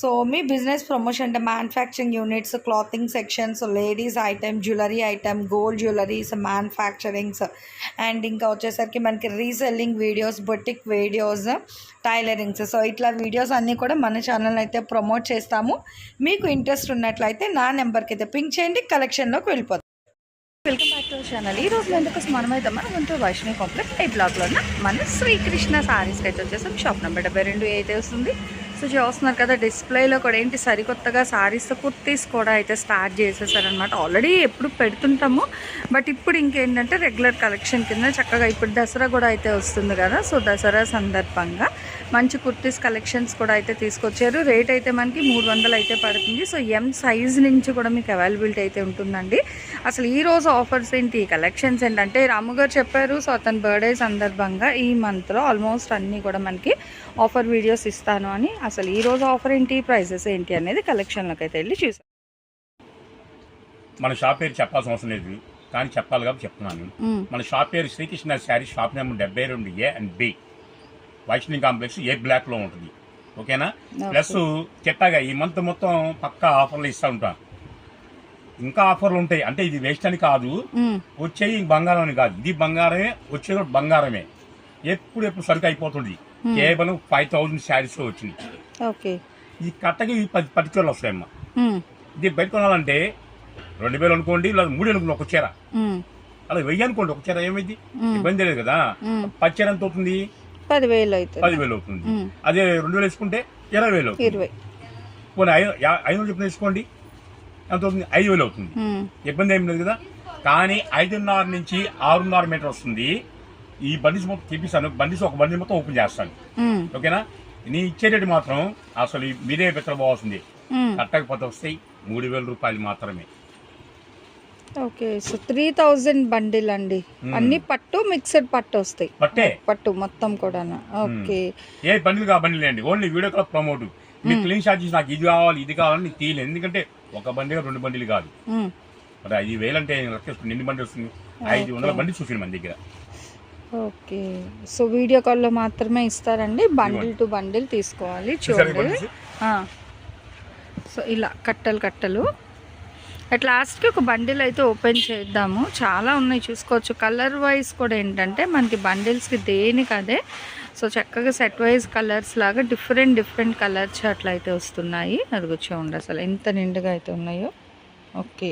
So మీ business promotion అంటే manufacturing units clothing sections ladies item jewellery item gold jewelleries manufacturings. And ఇంకా వచ్చేసరికి మనకి reselling videos boutique videos tailorings. So ఇట్లా videos అన్నీ కూడా మన ఛానల్ అయితే ప్రమోట్ చేస్తాము. మీకు ఇంట్రెస్ట్ ఉన్నట్లయితే నా నెంబర్కి అయితే పింక్ చేయండి కలెక్షన్లోకి వెళ్ళిపోతుంది వెల్కమ్ బ్యాక్ టు ఛానల్. ఈ రోజు ఎందుకు మనమైతే మన గుంటూరు వైష్ణవి కాంప్లెక్స్ ఈ బ్లాక్లో ఉన్న మన శ్రీకృష్ణ సారీస్కి అయితే వచ్చేసాం. షాప్ నెంబర్ డెబ్బై రెండు అయితే వస్తుంది. సో చూస్తున్నారు కదా. డిస్ప్లేలో కూడా ఏంటి సరికొత్తగా సారీస్ కుర్తీస్ కూడా అయితే స్టార్ట్ చేసేసారనమాట ఆల్రెడీ ఎప్పుడు పెడుతుంటాము. బట్ ఇప్పుడు ఇంకేంటంటే రెగ్యులర్ కలెక్షన్ కింద చక్కగా ఇప్పుడు దసరా కూడా అయితే వస్తుంది కదా. సో దసరా సందర్భంగా మంచి కుర్తీస్ కలెక్షన్స్ కూడా అయితే తీసుకొచ్చారు. రేట్ అయితే మనకి మూడు వందలు అయితే పడుతుంది. సో ఎం సైజ్ నుంచి కూడా మీకు అవైలబిలిటీ అయితే ఉంటుందండి. అసలు ఈ రోజు ఆఫర్స్ ఏంటి? కలెక్షన్స్ ఏంటంటే రాము గారు చెప్పారు. సో అతని బర్త్డే సందర్భంగా ఈ మంత్లో ఆల్మోస్ట్ అన్నీ కూడా మనకి ఆఫర్ వీడియోస్ ఇస్తాను అని. అసలు ఈ రోజు ఆఫర్ ఏంటి? ప్రైసెస్ ఏంటి? అనేది కలెక్షన్లోకి అయితే వెళ్ళి చూసాం. మన షాప్ పేరు చెప్పాల్సిన అవసరం లేదు. కానీ చెప్పాలి కాబట్టి చెప్తున్నాను. మన షాప్ పేరు శ్రీకృష్ణ శారీ షాప్ నెంబర్ డెబ్బై రెండు A and B Vaishnavi complex A బ్లాక్లో ఉంటుంది. ఓకేనా? ప్లస్ చెప్పాగా ఈ మంత్ మొత్తం పక్కా ఆఫర్లు ఇస్తా ఉంటాను ఇంకా ఆఫర్లు ఉంటాయి. అంటే ఇది వేస్ట్ అని కాదు. వచ్చేది బంగారం అని కాదు. ఇది బంగారమే వచ్చేది కూడా బంగారమే. ఎప్పుడు ఎప్పుడు సరుకు అయిపోతుంది. కేవలం ఫైవ్ థౌసండ్ శారీస్ వచ్చినాయి ఓకే. ఈ కట్టకి ఈ పది పది చీరలు వస్తాయమ్మా ఇది బయట కొనాలంటే రెండు వేలు అనుకోండి లేదా మూడు అనుకోండి ఒక చీర. అలా వెయ్యి అనుకోండి ఒక చీర ఏమైంది? ఇబ్బంది లేదు కదా. పది చీర ఎంత అవుతుంది? పదివేలు అవుతుంది. పదివేలు అవుతుంది. అదే రెండు వేలు వేసుకుంటే ఇరవై వేలు ఇరవై. పోనీ ఐదు ఐదు వందలు చెప్పిన వేసుకోండి. ఎంత అవుతుంది? ఐదు వేలు అవుతుంది ఇబ్బంది ఏం లేదు కదా? కానీ ఐదున్నర నుంచి ఆరున్నర మీటర్ వస్తుంది. ఈ బండిస్ మొత్తం తెప్పిస్తాను. బండిస్ ఒక బండి మొత్తం ఓపెన్ చేస్తాను. ఓకేనా? నీ ఇచ్చే రేటు మాత్రం అసలు మీరే పెట్టబోవాల్సింది కట్టకపోతే వస్తాయి మూడు వేల రూపాయలు మాత్రమే. Okay so three thousand bundle అండి. అన్ని పట్టు మిక్సడ్ పట్టు వస్తాయి. పట్టే? పట్టు మొత్తం కూడా ఓకే. ఏ బండిలు కా బండిలు అండి. ఓన్లీ వీడియో కాల్ ప్రమోట్ మీరు క్లీన్ షాట్ చేసి నాకు ఇది కావాలి ఇది కావాలని నీకు తీయలేదు ఎందుకంటే ఒక బండి రెండు బండిలు కాదు. మ్మ్. మరి ఐదు వేలు అంటే లక్ష ఎన్ని బండి వస్తుంది? ఐదు వందల బండి చూసింది మన దగ్గర. ఓకే. సో వీడియో కాల్లో మాత్రమే ఇస్తారండి. బండిల్ టు బండిల్ తీసుకోవాలి. చూడండి. సో ఇలా కట్టలు కట్టలు. అట్ లాస్ట్కి ఒక బండిల్ అయితే ఓపెన్ చేద్దాము. చాలా ఉన్నాయి చూసుకోవచ్చు. కలర్ వైజ్ కూడా ఏంటంటే మనకి బండిల్స్కి దేనికి అదే. సో చక్కగా సెట్ వైజ్ కలర్స్ లాగా డిఫరెంట్ డిఫరెంట్ కలర్స్ అట్లా అయితే వస్తున్నాయి. అది చూడండి అసలు ఎంత నిండుగా అయితే ఉన్నాయో. ఓకే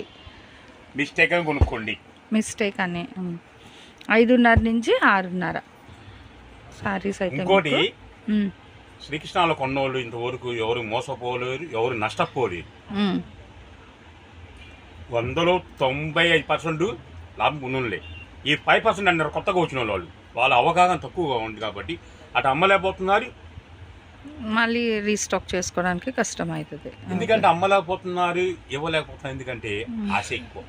మిస్టేక్ అని కొనుక్కోండి. మిస్టేక్ అని. ఉమ్. ఐదున్నర నుంచి ఆరున్నర. సారీస్ అయితే ఇంకోటి. ఉమ్, శ్రీకృష్ణాలో కొన్నోళ్ళు ఇంతవరకు ఎవరు మోసపోలేరు ఎవరు నష్టపోలేరు. ఉమ్, వందలో తొంభై ఐదు పర్సెంట్ లాభం ఉన్నోళ్ళే. ఈ ఫైవ్ పర్సెంట్ అన్నారు కొత్తగా వచ్చిన వాళ్ళు. వాళ్ళ అవగాహన తక్కువగా ఉంది కాబట్టి అటు అమ్మలేకపోతున్నారు. మళ్ళీ రీస్టాక్ చేసుకోవడానికి కష్టం అవుతుంది ఎందుకంటే అమ్మలేకపోతున్నారు ఇవ్వలేకపోతున్నారు ఎందుకంటే ఆశ ఎక్కువ.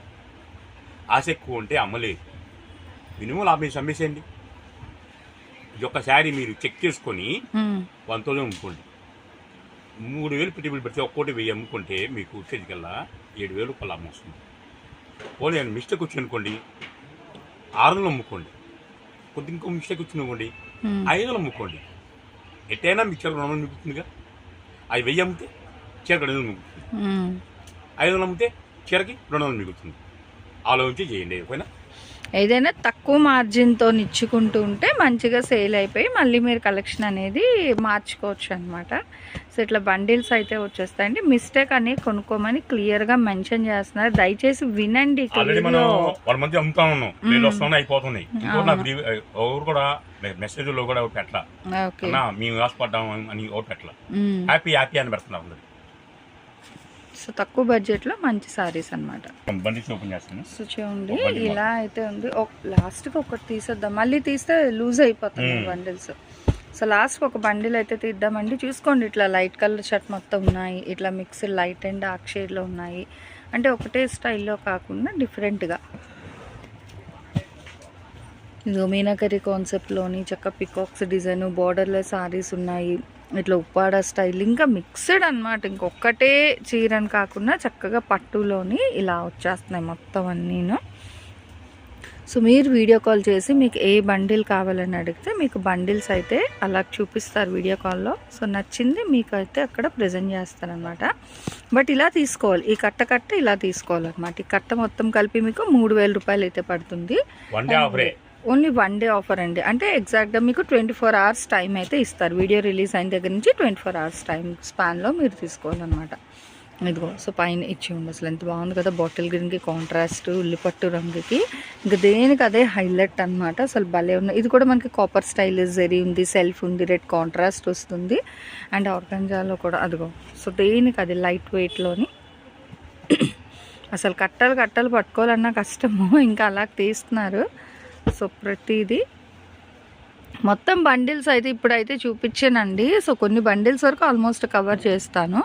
ఆశ ఎక్కువ ఉంటే అమ్మలేదు. మినిమం లాభం అమ్మేసేయండి ఈ యొక్క శారీ మీరు చెక్ చేసుకొని వన్ థౌసండ్ అమ్ముకోండి మూడు వేలు పెట్టుబడి పెడితే ఒక్కోటి వెయ్యి అమ్ముకుంటే మీకు వచ్చేదికల్లా ఏడు వేలు రూపాయలు లాభం వస్తుంది. ఓన్లీ ఏమైనా మిస్టేక్ వచ్చి అనుకోండి ఆరు వందలు అమ్ముకోండి. కొద్ది ఇంకో మిస్టేక్ వచ్చింది అనుకోండి ఐదు వందలు అమ్ముకోండి. ఎట్టయినా మీకు చీర రెండు వందలు మిగులుతుందిగా? అవి వెయ్యి అమ్మితే చీరకు రెండు వందలు మిగులుతుంది. ఐదు వందలు అమ్మితే చీరకి రెండు వందలు మిగులుతుంది. ఆలోచించి చేయండి ఓకేనా ఏదైనా తక్కువ మార్జిన్తో ఇచ్చుకుంటూ ఉంటే మంచిగా సేల్ అయిపోయి మళ్ళీ మీరు కలెక్షన్ అనేది మార్చుకోవచ్చు అనమాట సో ఇట్లా బండిల్స్ అయితే వచ్చేస్తాయండి. మిస్టేక్ అని కొనుక్కోమని క్లియర్గా మెన్షన్ చేస్తున్నారు. దయచేసి వినండి అయిపోతున్నాయి ఎవరు కూడా మెసేజ్లో కూడా పెట్టలా. మేము ఆశపడ్డాం అని పెట్టలా. హ్యాపీ హ్యాపీ అని పెడుతున్నారు సో తక్కువ బడ్జెట్లో మంచి సారీస్ చేస్తాను. సో చూడండి ఇలా అయితే ఉంది. లాస్ట్కి ఒకటి తీసేద్దాం. మళ్ళీ తీస్తే లూజ్ అయిపోతుంది. బండిల్స్. సో లాస్ట్ ఒక బండిల్ అయితే తీద్దామండి. చూసుకోండి ఇట్లా లైట్ కలర్ షర్ట్ మొత్తం ఉన్నాయి. ఇట్లా మిక్స్డ్ లైట్ అండ్ డార్క్ షేడ్లో ఉన్నాయి. అంటే ఒకటే స్టైల్లో కాకుండా డిఫరెంట్గా. ఇదిగో మీనాకరి కాన్సెప్ట్లోని చక్క పికాక్స్ డిజైన్ బార్డర్లెస్ సారీస్ ఉన్నాయి. ఇట్లా ఉప్పాడ స్టైల్ ఇంకా మిక్స్డ్ అన్నమాట. ఇంకొక్కటే చీరని కాకుండా చక్కగా పట్టులోని ఇలా వచ్చేస్తున్నాయి మొత్తం అన్నీను. సో మీరు వీడియో కాల్ చేసి మీకు ఏ బండిల్ కావాలని అడిగితే మీకు బండిల్స్ అయితే అలా చూపిస్తారు వీడియో కాల్లో. సో నచ్చింది మీకు అయితే అక్కడ ప్రజెంట్ చేస్తారనమాట బట్ ఇలా తీసుకోవాలి. ఈ కట్ట కట్ట ఇలా తీసుకోవాలన్నమాట. ఈ కట్ట మొత్తం కలిపి మీకు మూడు వేల రూపాయలు అయితే పడుతుంది. ఓన్లీ వన్ డే ఆఫర్ అండి. అంటే ఎగ్జాక్ట్గా మీకు ట్వంటీ ఫోర్ అవర్స్ టైం అయితే ఇస్తారు. వీడియో రిలీజ్ అయిన దగ్గర నుంచి ట్వంటీ ఫోర్ అవర్స్ టైం స్పాన్లో మీరు తీసుకోవాలన్నమాట ఇదిగో సో పైన ఇచ్చి ఉంది అసలు ఎంత బాగుంది కదా బాటిల్ గ్రీన్కి కాంట్రాస్ట్ ఉల్లిపట్టు రంగుకి. ఇంకా దేనికి అదే హైలైట్ అన్నమాట. అసలు భలే ఉన్నాయి. ఇది కూడా మనకి కాపర్ స్టైల్ జరీ ఉంది సెల్ఫ్ ఉంది రెడ్ కాంట్రాస్ట్ వస్తుంది. అండ్ ఆర్గంజాలో కూడా అదిగో సో దేనికి అది లైట్ వెయిట్లోని అసలు కట్టలు కట్టలు పట్టుకోవాలన్నా కష్టము. ఇంకా అలా తీస్తున్నారు. సో ప్రతిదీ. మొత్తం బండిల్స్ అయితే ఇప్పుడైతే చూపించానండి. సో కొన్ని బండిల్స్ వరకు ఆల్మోస్ట్ కవర్ చేస్తాను.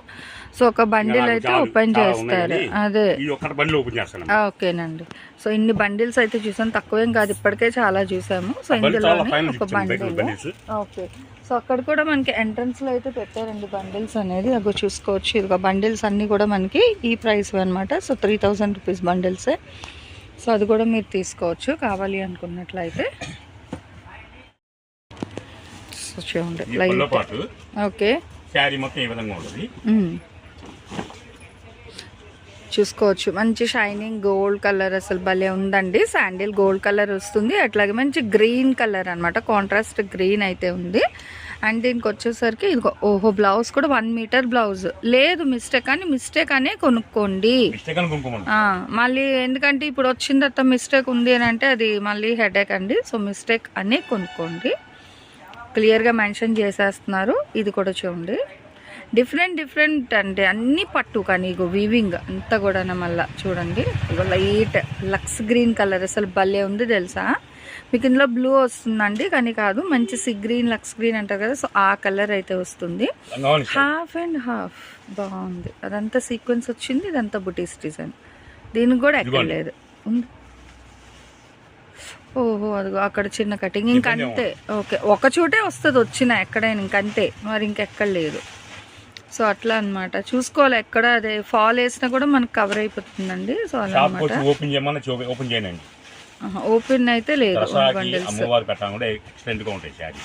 సో ఒక బండిల్ అయితే. ఓపెన్ చేస్తారు. అదే. ఓకేనండి. సో ఇన్ని బండిల్స్ అయితే చూసాను. తక్కువేం కాదు. ఇప్పటికే చాలా చూసాము. సో ఫైనల్ ఒక బండిల్. ఓకే. సో అక్కడ కూడా మనకి ఎంట్రన్స్లో అయితే పెట్టారండి బండిల్స్ అనేది. అగో చూసుకోవచ్చు. ఇదిగో బండిల్స్ అన్నీ కూడా మనకి ఈ ప్రైస్ అనమాట సో త్రీ థౌజండ్ రూపీస్ బండిల్సే. సో అది కూడా మీరు తీసుకోవచ్చు కావాలి అనుకున్నట్లయితే. సో చూడండి లైట్. ఓకే. శారీ మొత్తం ఈ విధంగా ఉంటుంది. మ్మ్. చూసుకోవచ్చు. మంచి షైనింగ్ గోల్డ్ కలర్ అసలు భలే ఉందండి. శాండిల్ గోల్డ్ కలర్ వస్తుంది. అట్లాగే మంచి గ్రీన్ కలర్ అన్నమాట. కాంట్రాస్ట్ గ్రీన్ అయితే ఉంది. అండ్ దీనికి వచ్చేసరికి ఇదిగో ఓహో బ్లౌజ్ కూడా వన్ మీటర్ బ్లౌజ్ లేదు మిస్టేక్ అని మిస్టేక్ అనే కొనుక్కోండి. మళ్ళీ ఎందుకంటే ఇప్పుడు వచ్చిన తర్వాత మిస్టేక్ ఉంది అని అంటే అది మళ్ళీ హెడేక్ అండి. సో మిస్టేక్ అనే కొనుక్కోండి. క్లియర్గా మెన్షన్ చేసేస్తున్నారు. ఇది కూడా చూడండి. డిఫరెంట్ డిఫరెంట్ అంటే అన్ని పట్టు కానీ ఇగో వీవింగ్ అంతా కూడా మళ్ళీ చూడండి. ఇగో లైట్ లక్స్ గ్రీన్ కలర్ అసలు భలే ఉంది తెలుసా? మీకు ఇందులో బ్లూ వస్తుందండి కానీ కాదు మంచి సి గ్రీన్ లక్స్ గ్రీన్ అంటారు కదా సో ఆ కలర్ అయితే వస్తుంది. హాఫ్ అండ్ హాఫ్ బాగుంది. అదంతా సీక్వెన్స్ వచ్చింది ఇదంతా బుటీస్ డిజైన్ దీనికి కూడా. ఎక్కలేదు ఉంది. ఓహో అదిగో అక్కడ చిన్న కటింగ్ ఇంకంతే ఓకే ఒక చోటే వస్తుంది వచ్చిన ఎక్కడైనా ఇంకంతే మరి ఇంకెక్కడ లేదు. సో అట్లా అన్నమాట. చూసుకోవాలి ఎక్కడ అదే ఫాల్ వేసినా కూడా మనకు కవర్ అయిపోతుందండి. సో అలా అనమాట ఓపెన్ చేయమన్నా చూ- ఓపెన్ చేయనండి ఓపెన్ అయితే లేదు. అమ్మవారు పెట్టాలి కూడా ఎక్సలెంట్గా ఉంటాయి శారీ.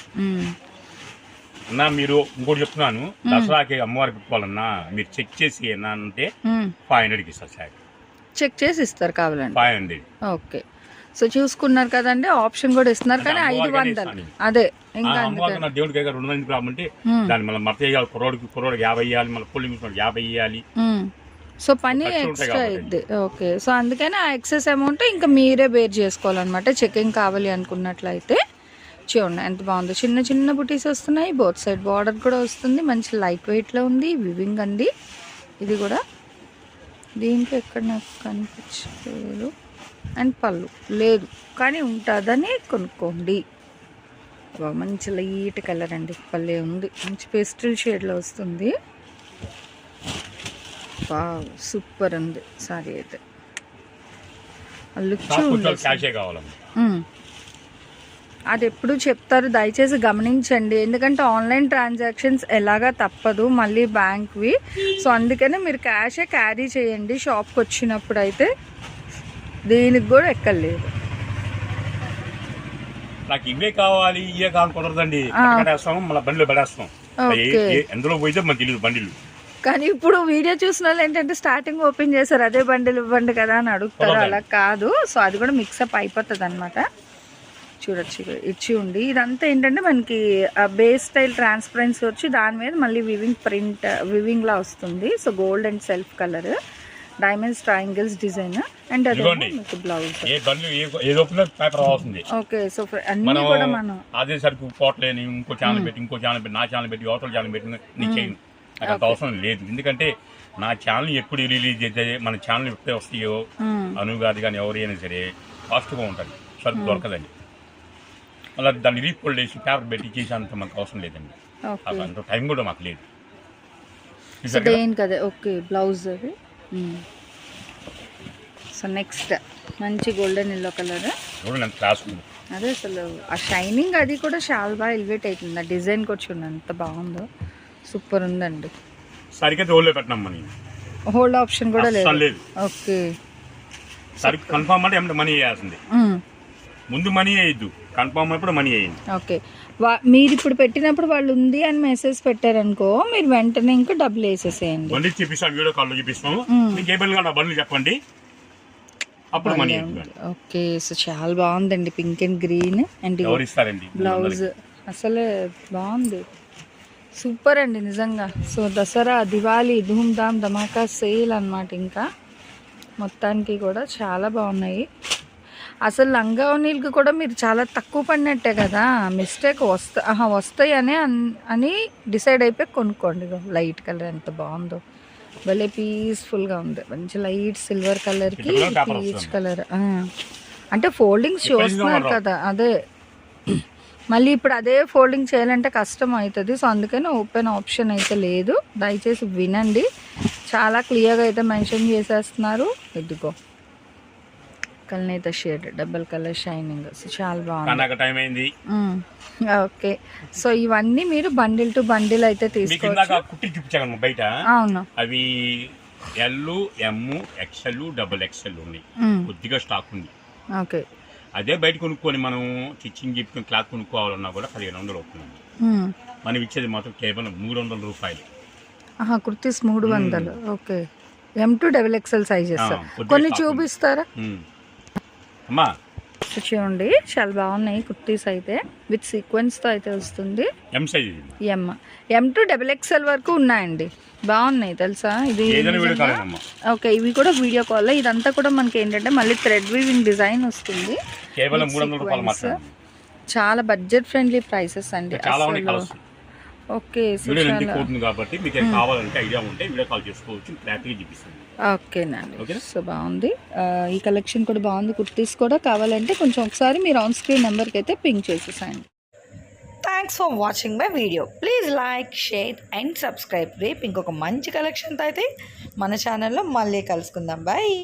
అన్నా మీరు ఇంకోటి చెప్తున్నాను. దసరాకి అమ్మవారు పెట్టుకోవాలన్నా మీరు చెక్ చేసి ఏమన్నా అంటే ఫైవ్ హండ్రెడ్కి ఇస్తారు శారీ. చెక్ చేసి ఇస్తారు కావాలండి ఫైవ్ హండ్రెడ్. ఓకే. సో చూసుకున్నారు కదండి ఆప్షన్ కూడా ఇస్తున్నారు కానీ ఐదు వందలు. అదే ఇంకా అమ్మవారికి దేవుడికి దగ్గర రెండు వందలు మ్మ్. దాన్ని మళ్ళీ మరత వేయాలి కుర్రోడికి కుర్రోడికి యాభై వేయాలి మళ్ళీ పుల్లి యాభై మ్మ్. సో పని ఎక్స్ట్రా. అయింది ఓకే. సో అందుకని ఆ ఎక్సెస్ అమౌంట్ ఇంకా మీరే బేర్ చేసుకోవాలన్నమాట. చెకింగ్ కావాలి అనుకున్నట్లయితే. చూడండి ఎంత బాగుందో. చిన్న చిన్న బుటీస్ వస్తున్నాయి. బోత్ సైడ్ బార్డర్ కూడా వస్తుంది. మంచి లైట్ వెయిట్లో ఉంది. వివింగ్ అండి. ఇది కూడా. దీంట్లో ఎక్కడ నాకు కనిపించలేదు. అండ్ పళ్ళు. లేదు. కానీ ఉంటుందని కొనుక్కోండి. మంచి లైట్ కలర్ అండి. పల్లె ఉంది. మంచి పేస్టల్ షేడ్లో వస్తుంది. వావ్ సూపర్ ఉంది సారీ అయితే. అది ఎప్పుడు చెప్తారు దయచేసి గమనించండి. ఎందుకంటే ఆన్లైన్ ట్రాన్సాక్షన్స్ ఎలాగా తప్పదు మళ్ళీ బ్యాంక్వి. సో అందుకనే మీరు క్యాషే క్యారీ చేయండి షాప్కి వచ్చినప్పుడు అయితే దీనికి కూడా ఎక్కర్లేదు. నాకు ఇవే కావాలి ఇవే కావాలి కుదరదండి. మళ్ళీ బండిలో పడేస్తాం. ఎందులో పోయితే మనకు తెలియదు బండిలు. కానీ ఇప్పుడు వీడియో చూసిన వాళ్ళు ఏంటంటే స్టార్టింగ్ ఓపెన్ చేశారు అదే బండిలు ఇవ్వండి కదా అని అడుగుతారు. అలా కాదు. సో అది కూడా మిక్సప్ అయిపోతుంది అనమాట చూడొచ్చు ఇచ్చి ఉండి. ఇదంతా ఏంటంటే మనకి బేస్ స్టైల్ ట్రాన్స్పరెన్సీ వచ్చి దాని మీద మళ్ళీ వివింగ్ ప్రింట్ వివింగ్ లా వస్తుంది. So gold and self colour diamonds triangles design and అదే. మీకు బ్లౌజ్ ఓకే సో అన్ని కూడా మనం అదే సరికి పోట్లేని ఇంకో ఛానల్ పెట్టి ఇంకో ఛానల్ పెట్టి నా ఛానల్ పెట్టి అవతల ఛానల్ పెట్టి చేయను నాకు అంత అవసరం లేదు. ఎందుకంటే నా ఛానల్ ఎప్పుడు రిలీజ్ అయితే మన ఛానల్ ఎప్పుడే వస్తాయో మ్మ్. అనుగాది కానీ ఎవరైనా సరే ఫాస్ట్గా ఉంటుంది సరుకు దొరకదండి. అలా దాన్ని రీఫోల్డ్ చేసి పేపర్ పెట్టి చేసి అంత మాకు అవసరం లేదండి. అంత టైం కూడా మాకు లేదు. కదా? ఓకే బ్లౌజ్ అది? సో నెక్స్ట్ మంచి గోల్డెన్ ఎల్లో కలర్. క్లాస్ అదే అసలు ఆ షైనింగ్ అది కూడా చాలా బాగా ఎలివేట్ అవుతుంది? ఆ డిజైన్ కూడా చూడండి ఎంత బాగుందో. సూపర్ ఉందండి. సరిగ్గా రోల్లో పెట్టినాం మనీ హోల్డ్ ఆప్షన్ కూడా లేదు. లేదు. ఓకే. సరిగ్గా కన్ఫామ్ అంటే ఏమంటే మనీ వేయాల్సింది. ముందు మనీ వేయద్దు. కన్ఫామ్ అయినప్పుడు మనీ వేయండి. ఓకే. మీరు ఇప్పుడు పెట్టినప్పుడు వాళ్ళు ఉంది అని మెసేజ్ పెట్టారనుకో మీరు వెంటనే ఇంకా డబ్బులు వేసేసేయండి. బండి చూపిస్తాం వీడియో కాల్లో చూపిస్తాము. మీకు ఏ బిల్ కావాలో బండ్లు చెప్పండి. అప్పుడు మనీ ఓకే సో చాలా బాగుందండి. పింక్ అండ్ గ్రీన్ అండ్ ఎవరు ఇస్తారండి? బ్లౌజ్ అసలు బాగుంది. సూపర్ అండి నిజంగా. సో దసరా దివాళీ ధూమ్ ధామ్ ధమాకా సేల్ అన్నమాట ఇంకా. మొత్తానికి కూడా చాలా బాగున్నాయి. అసలు లంగా ఓనీలకి కూడా మీరు చాలా తక్కువ పడినట్టే కదా. మిస్టేక్ వస్తా వస్తాయి అని అన్- అని డిసైడ్ అయిపోయి కొనుక్కోండి లైట్ కలర్ ఎంత బాగుందో. భలే పీస్ఫుల్గా ఉంది. మంచి లైట్ సిల్వర్ కలర్కి పీచ్. కలర్. అంటే ఫోల్డింగ్స్ చూస్తున్నారు. కదా. అదే. మళ్ళీ ఇప్పుడు అదే ఫోల్డింగ్ చేయాలంటే కష్టం అవుతుంది. సో అందుకని ఓపెన్ ఆప్షన్ అయితే లేదు. దయచేసి వినండి. చాలా క్లియర్గా అయితే మెన్షన్ చేసేస్తున్నారు. ఇదిగో. కల్నేత shade double colour shining. So చాలా బాగుంది. ఓకే. సో ఇవన్నీ మీరు బండిల్ టు బండిల్ అయితే తీసుకోవచ్చు. బయట? అవును. అవి L M XL double XL ఉన్నాయి. కొద్దిగా స్టాక్ ఉంది. ఓకే. అదే బయట కొనుక్కొని మనం స్టిచ్చింగ్ చెప్పుకొని క్లాత్ కొనుక్కోవాలన్నా కూడా పదిహేను వందలు అవుతుంది. మనం ఇచ్చేది మాత్రం కేవలం మూడు వందల రూపాయలు. ఆహా కుర్తీస్ మూడు వందలు. Okay. M to double XL sizes కొన్ని. చూపిస్తారా. అమ్మా సో చూడండి చాలా బాగున్నాయి కుర్తీస్ అయితే విత్ సీక్వెన్స్తో అయితే వస్తుంది. M size M M to double XL వరకు ఉన్నాయండి. బాగున్నాయి తెలుసా? ఇది ఓకే ఇవి కూడా వీడియో కాల్. ఇదంతా కూడా మనకి ఏంటంటే మళ్ళీ థ్రెడ్ వీవింగ్ డిజైన్ వస్తుంది. చాలా బడ్జెట్ ఫ్రెండ్లీ ప్రైసెస్ అండి ఓకే కాబట్టి మీకు ఏం కావాలంటే ఐడియా ఉంటే వీడియో కాల్ చేసుకోవచ్చు క్లారిటీగా చూపిస్తుంది ఓకేనండి. ఓకేనా? సో బాగుంది. ఈ కలెక్షన్ కూడా బాగుంది. కుర్తీస్ కూడా కావాలంటే కొంచెం ఒకసారి మీరు ఆన్ స్క్రీన్ నెంబర్కి అయితే ping చేసేసాయండి. Thanks for watching my video please like share and subscribe రేపు ఇంకొక మంచి కలెక్షన్తో అయితే మన ఛానల్లో మళ్ళీ కలుసుకుందాం. బాయ్